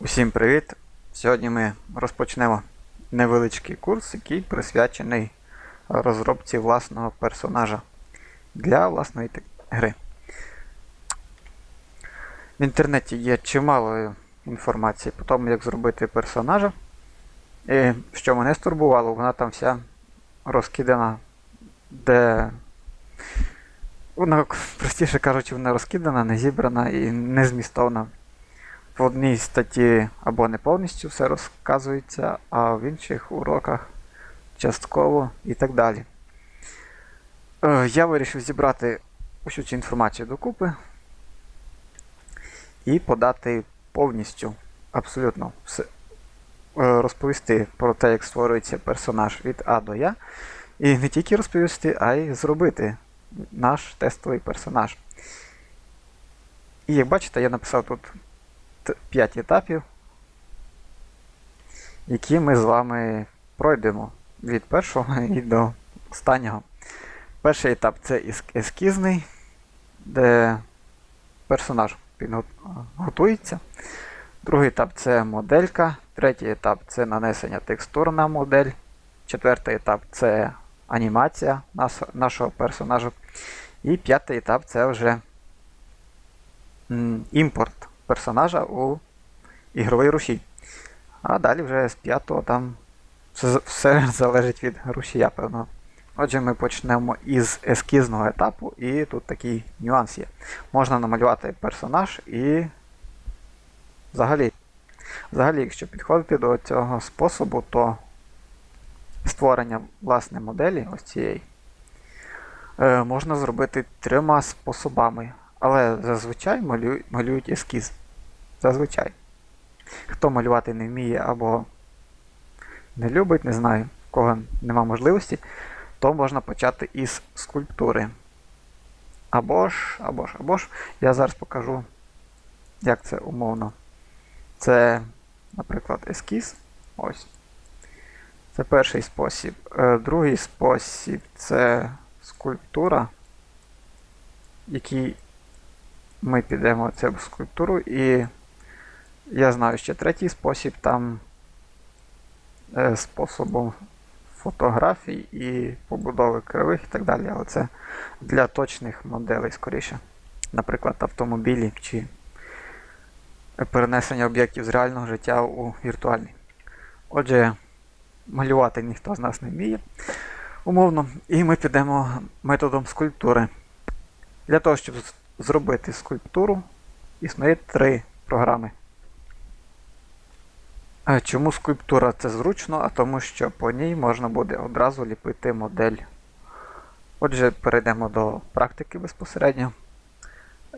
Усім привіт! Сьогодні ми розпочнемо невеличкий курс, який присвячений розробці власного персонажа для власної гри. В інтернеті є чимало інформації по тому, як зробити персонажа. І що мене стурбувало, вона там вся розкидана, де. Вона, простіше кажучи, вона розкидана, не зібрана і не змістовна в одній статті або не повністю все розказується, а в інших уроках частково і так далі. Е, Я вирішив зібрати усю цю інформацію докупи і подати повністю, абсолютно все, е, розповісти про те, як створюється персонаж від А до Я. І не тільки розповісти, а й зробити наш тестовий персонаж. І як бачите, я написав тут 5 етапів, які ми з вами пройдемо від першого і до останнього. Перший етап це ескізний, де персонаж готується. Другий етап це моделька. Третій етап це нанесення текстур на модель. Четвертий етап це анімація нашого персонажа. І п'ятий етап це вже імпорт персонажа у ігровий рушій. А далі вже з п'ятого там все, все залежить від рушія, певно. Отже, ми почнемо із ескізного етапу, і тут такий нюанс є. Можна намалювати персонаж і взагалі, взагалі, якщо підходити до цього способу, то створення власне моделі ось цієї е, можна зробити трьома способами. Але зазвичай малю, малюють ескіз. Зазвичай. Хто малювати не вміє або не любить, не знаю, в кого нема можливості, то можна почати із скульптури. Або ж, або ж, або ж, я зараз покажу, як це умовно. Це, наприклад, ескіз. Ось. Це перший спосіб. Е, Другий спосіб це скульптура, який ми підемо в цю скульптуру, і я знаю ще третій спосіб там е, способом фотографій і побудови кривих і так далі. Але це для точних моделей скоріше. Наприклад, автомобілі чи перенесення об'єктів з реального життя у віртуальний. Отже, малювати ніхто з нас не вміє. Умовно, і ми підемо методом скульптури. Для того, щоб зробити скульптуру, існує три програми. Чому скульптура це зручно? А тому що по ній можна буде одразу ліпити модель. Отже, перейдемо до практики безпосередньо.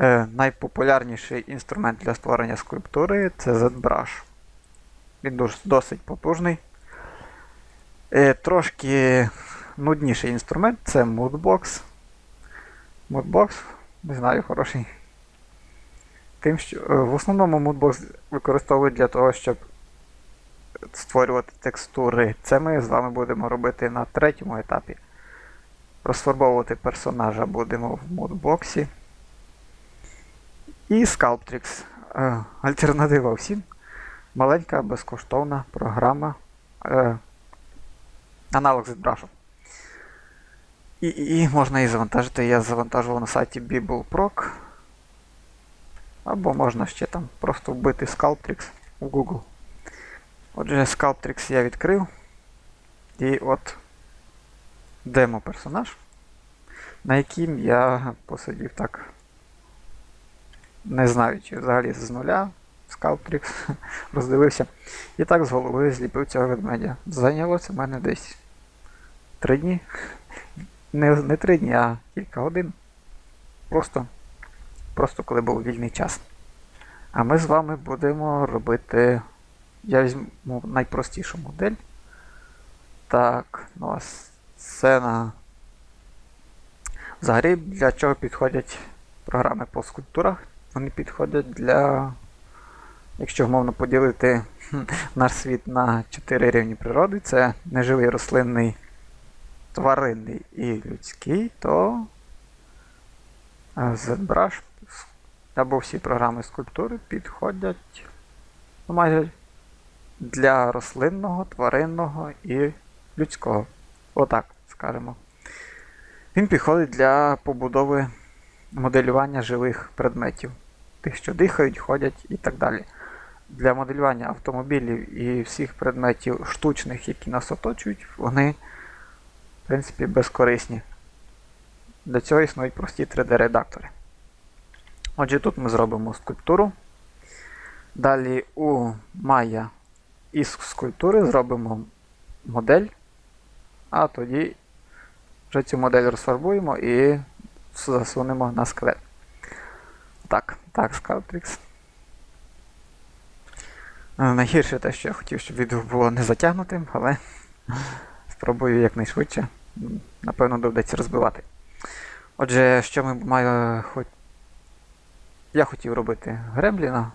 Е, найпопулярніший інструмент для створення скульптури це ZBrush. Він досить потужний. Е, трошки нудніший інструмент це Moodbox. Moodbox, не знаю, хороший. Тим, що е, в основному Moodbox використовують для того, щоб створювати текстури. Це ми з вами будемо робити на третьому етапі. Розфарбовувати персонажа будемо в Moodbox. І Sculptrix. Е, Альтернатива всім. Маленька безкоштовна програма. Е, аналог ZBrush. І, і, і можна її завантажити. Я завантажував на сайті BibleProc. Або можна ще там просто вбити Sculptrix в Google. Отже, Sculptrix я відкрив. І от демо-персонаж, на яким я посидів так. Не знаю, чи взагалі з нуля Sculptrix роздивився. І так з голови зліпив цього ведмедя. Зайняло це в мене десь 3 дні. Не, не 3 дні, а кілька годин. Просто, просто коли був вільний час. А ми з вами будемо робити. Я візьму найпростішу модель. Так, ну а сцена. Взагалі, для чого підходять програми по скульптурах? Вони підходять для. Якщо умовно поділити наш світ на 4 рівні природи, це неживий рослинний, тваринний і людський, то е, ZBrush або всі програми скульптури підходять ну, майже для рослинного, тваринного і людського. Отак скажемо. Він підходить для побудови моделювання живих предметів, тих, що дихають, ходять і так далі. Для моделювання автомобілів і всіх предметів штучних, які нас оточують, вони, принципі, безкорисні. Для цього існують прості 3D-редактори. Отже, тут ми зробимо скульптуру. Далі у Maya із скульптури зробимо модель, а тоді вже цю модель розфарбуємо і засунемо на скелет. Так, так, Sculptrix. Найгірше те, що я хотів, щоб відео було не затягнутим, але спробую якнайшвидше. Напевно, доведеться розбивати. Отже, що ми маю хоч. Я хотів робити гремліна,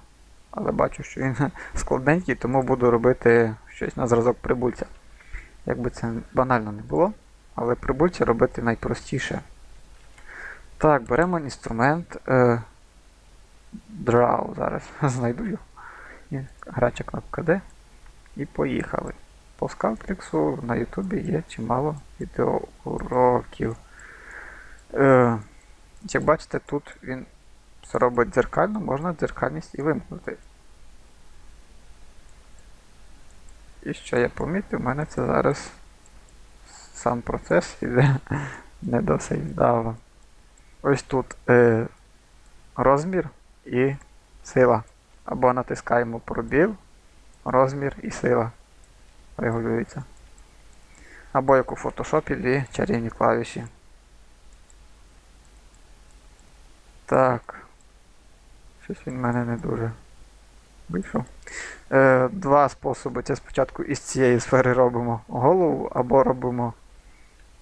але бачу, що він складненький, тому буду робити щось на зразок прибульця. Якби це банально не було, але прибульця робити найпростіше. Так, беремо інструмент е, Draw. Зараз знайду його. І Грача кнопка D. І поїхали. По скалтриксу на Ютубі є чимало відеоуроків. Е, як бачите, тут він все робить дзеркально, можна дзеркальність і вимкнути. І що я помітив, у мене це зараз сам процес іде не досить вдало. Ось тут е, розмір і сила. Або натискаємо пробіл, розмір і сила регулюється. Або як у фотошопі дві чарівні клавіші. Так. Щось він в мене не дуже вийшов. Е, два способи. Це спочатку із цієї сфери робимо голову, або робимо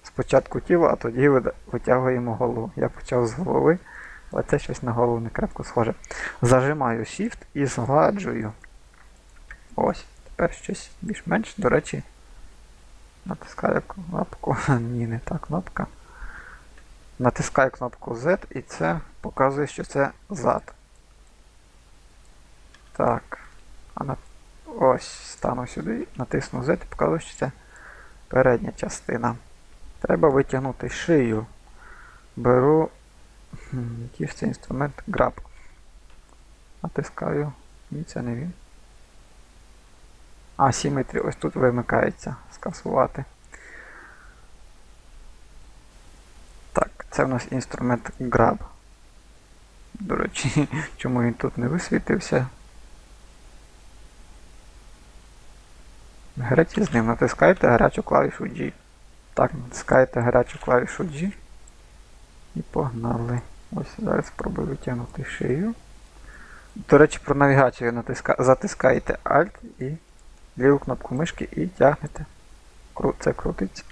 спочатку тіло, а тоді витягуємо голову. Я почав з голови, але це щось на голову не крепко схоже. Зажимаю Shift і згладжую. Ось, тепер щось більш-менш, до речі, натискаю кнопку. Ні, не та кнопка. Натискаю кнопку Z і це показує, що це зад. Так. А на... Ось, стану сюди, натисну Z і показує, що це передня частина. Треба витягнути шию. Беру. Який ж це інструмент? Grab. Натискаю. Ні, це не він. А, сіметрі ось тут вимикається. Скасувати. Так, це в нас інструмент Grab. До речі, чому він тут не висвітився? Граті з ним натискайте гарячу клавішу G. Так, натискаєте гарячу клавішу G. І погнали. Ось зараз спробую витягнути шию. До речі, про навігацію натиска... затискаєте Alt і ліву кнопку мишки і тягнете. Це крутиться.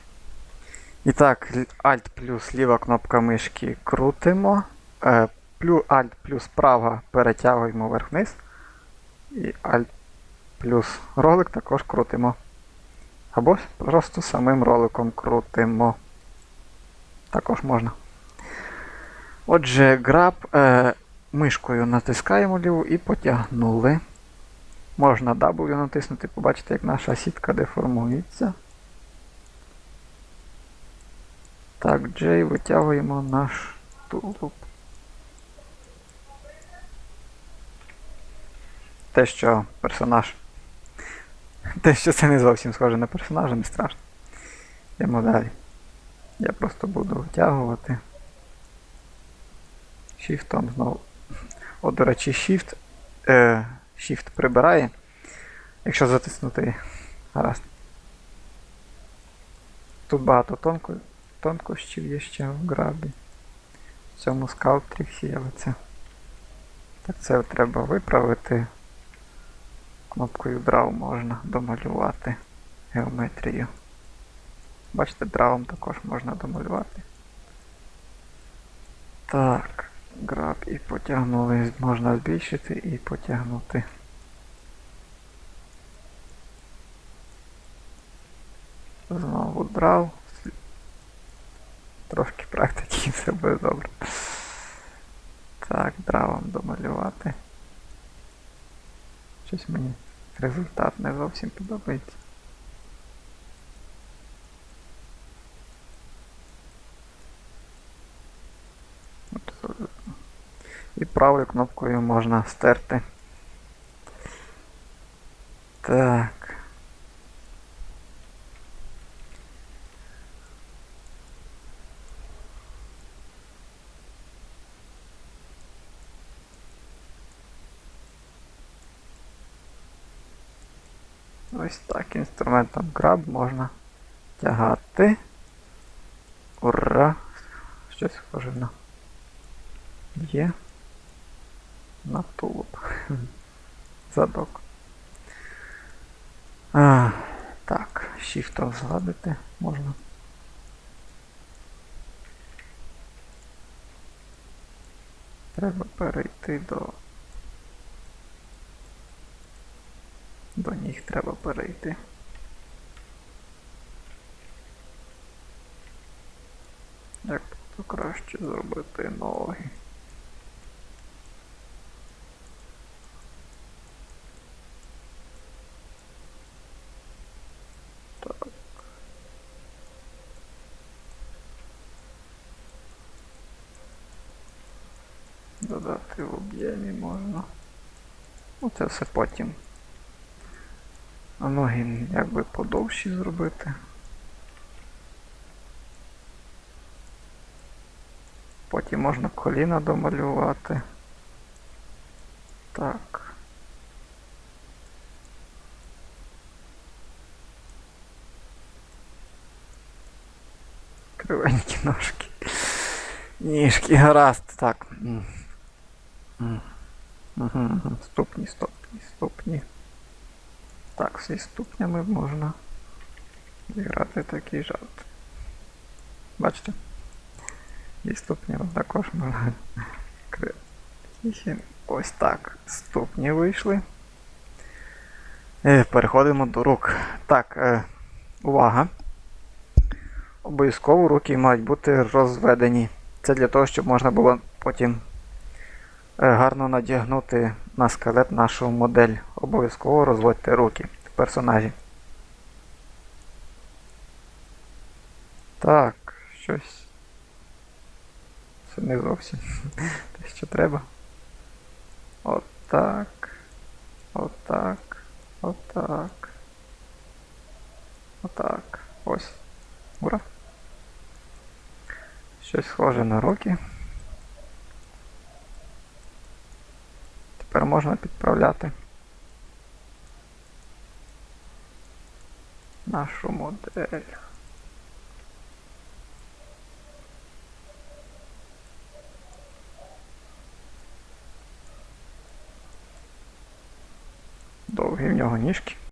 І так, Alt плюс ліва кнопка мишки крутимо. Е, Alt плюс права перетягуємо вверх-вниз. І Alt плюс ролик також крутимо. Або просто самим роликом крутимо. Також можна. Отже, граб е, мишкою натискаємо ліву і потягнули. Можна W натиснути, побачите, як наша сітка деформується. Так, J витягуємо наш тулуб. Те, що персонаж. Те, що це не зовсім схоже на персонажа, не страшно. Йдемо далі. Я просто буду витягувати. Shift знову. От, до речі, Shift. Е, Shift прибирає. Якщо затиснути. Гаразд. Тут багато тонко, тонкощів є ще в грабі. В цьому скалтріксі, але це. Так це треба виправити. Кнопкою Draw можна домалювати геометрію. Бачите, дравом також можна домалювати. Так, граб і потягнули, можна збільшити і потягнути. Знову драв. Трошки практики все буде добре. Так, дравом домалювати. Щось мені результат не зовсім подобається. От, е, І правою кнопкою можна стерти. Так. Ось так інструментом Grab можна тягати. Ура! Щось схоже на є на тулуб. Задок. А, так, shift згадати можна. Треба перейти до. До них треба перейти. Як то краще зробити ноги? Додати в об'ємі можна. Ну це все потім. А ноги якби подовші зробити. Потім можна коліна домалювати. Так. Кривенькі ножки. Ніжки, гаразд. Так. Ступні, ступні, ступні. Так, зі ступнями можна зіграти такий жарт. Бачите? І ступнями також можна. Ось так. Ступні вийшли. Е, Переходимо до рук. Так, е, увага. Обов'язково руки мають бути розведені. Це для того, щоб можна було потім гарно надягнути на скелет нашу модель. Обов'язково розводьте руки в персонажі. Так, щось. Це не зовсім те, що треба. Отак. Отак. Отак. Отак. Ось. Ура. Щось схоже на руки. Тепер можна підправляти нашу модель. Довгі в нього ніжки.